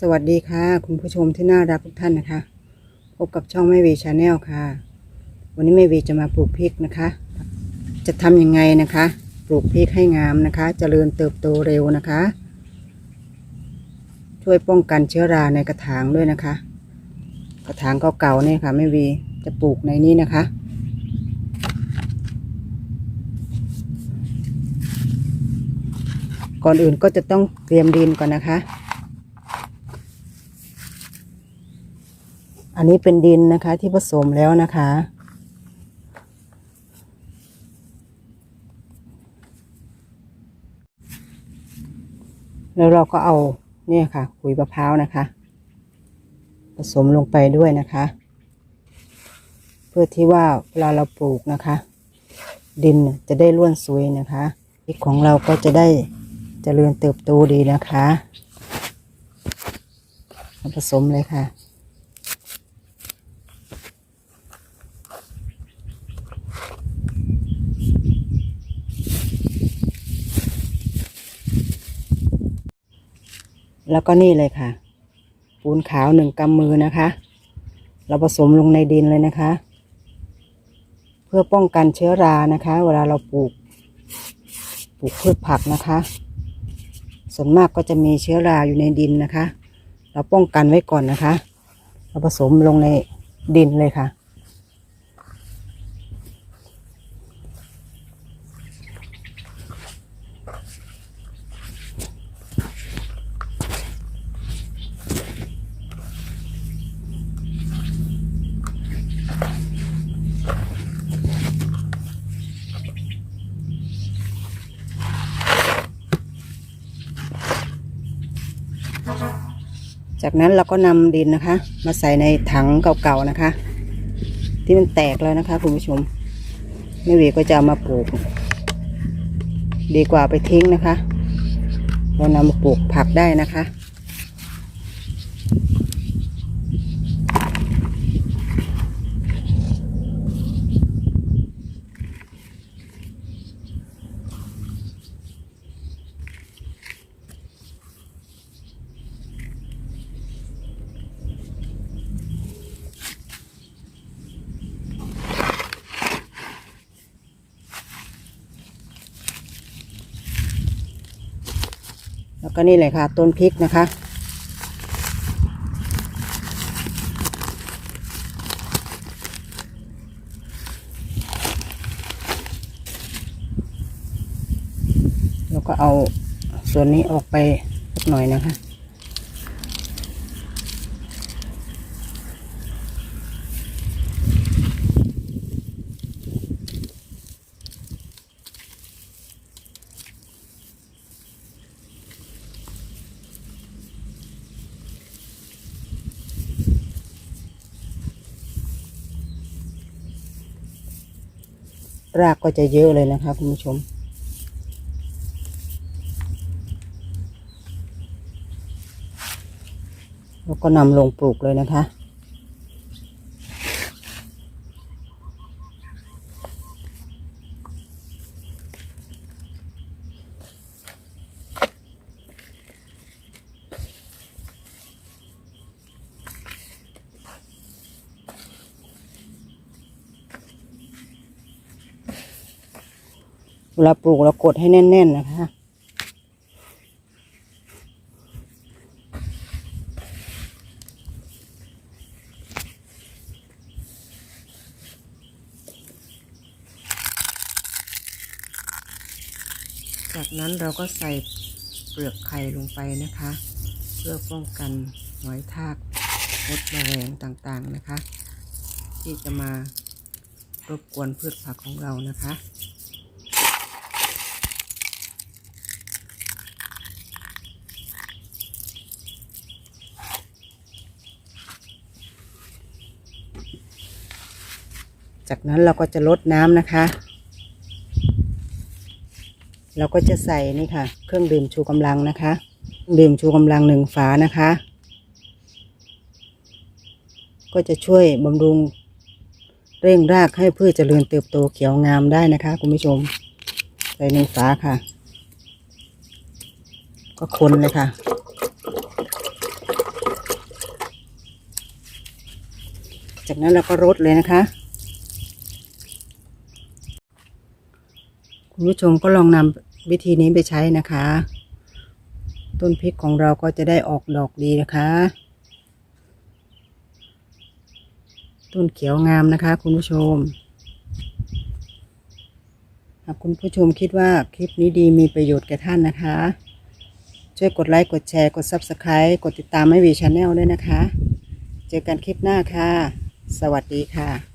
สวัสดีค่ะ คุณผู้ชมที่น่ารักทุกท่านนะคะ พบกับช่องแม่วีชาแนลค่ะ วันนี้แม่วีจะมาปลูกพริกนะคะ จะทำยังไงนะคะ ปลูกพริกให้งามนะคะเจริญเติบโตเร็วนะคะ ช่วยป้องกันเชื้อราในกระถางด้วยนะคะ กระถางเก่าๆเนี่ยค่ะแม่วีจะปลูกในนี้นะคะก่อนอื่นก็จะต้องเตรียมดินก่อนนะคะ อันนี้เป็นดินนะคะที่ผสมแล้วนะคะ แล้วเราก็เอาเนี่ยค่ะขุยมะพร้าวนะคะ ผสมลงไปด้วยนะคะ เพื่อที่ว่าเวลาเราปลูกนะคะ ดินจะได้ร่วนซุยนะคะพริกของเราก็จะได้เจริญเติบโตดีนะคะผสมเลยค่ะ แล้วก็นี่เลยค่ะ ปูนขาวหนึ่งกำมือนะคะ เราผสมลงในดินเลยนะคะ เพื่อป้องกันเชื้อรานะคะ เวลาเราปลูก ปลูกพืชผักนะคะ ส่วนมากก็จะมีเชื้อราอยู่ในดินนะคะ เราป้องกันไว้ก่อนนะคะ เราผสมลงในดินเลยค่ะ จากนั้นเราก็นำดินนะคะ มาใส่ในถังเก่าๆนะคะ ที่มันแตกแล้วนะคะคุณผู้ชมแม่เวก็จะเอามาปลูก ดีกว่าไปทิ้งนะคะ เรานำมาปลูกผักได้นะคะ แล้วก็นี่เลยค่ะ ต้นพริกนะคะ แล้วก็เอาส่วนนี้ออกไปสักหน่อยนะคะ รากก็จะเยอะเลยนะคะคุณผู้ชม แล้วก็นำลงปลูกเลยนะคะ เวลาปลูกเรากดให้แน่น ๆ นะคะ จากนั้นเราก็ใส่เปลือกไข่ลงไปนะคะ เพื่อป้องกันหอยทากมดแมลงต่างๆนะคะ ที่จะมารบกวนพืชผักของเรานะคะ จากนั้นเราก็จะลดน้ำนะคะ เราก็จะใส่นี่ค่ะ เครื่องดื่มชูกำลังนะคะเครื่องดื่มชูกำลังหนึ่งฝานะคะ ก็จะช่วยบำรุงเร่งรากให้พืชเจริญเติบโตเขียวงามได้นะคะคุณผู้ชม ใส่หนึ่งฝาค่ะ ก็คนเลยค่ะจากนั้นเราก็รดเลยนะคะ คุณผู้ชมก็ลองนำวิธีนี้ไปใช้นะคะ ต้นพริกของเราก็จะได้ออกดอกดีนะคะ ต้นเขียวงามนะคะ คุณผู้ชมหากคุณผู้ชมคิดว่าคลิปนี้ดีมีประโยชน์แก่ท่านนะคะ ช่วยกดไลค์ กดแชร์ กด Subscribe กดติดตามให้วีชาแนลด้วยนะคะ เจอกันคลิปหน้าค่ะ สวัสดีค่ะ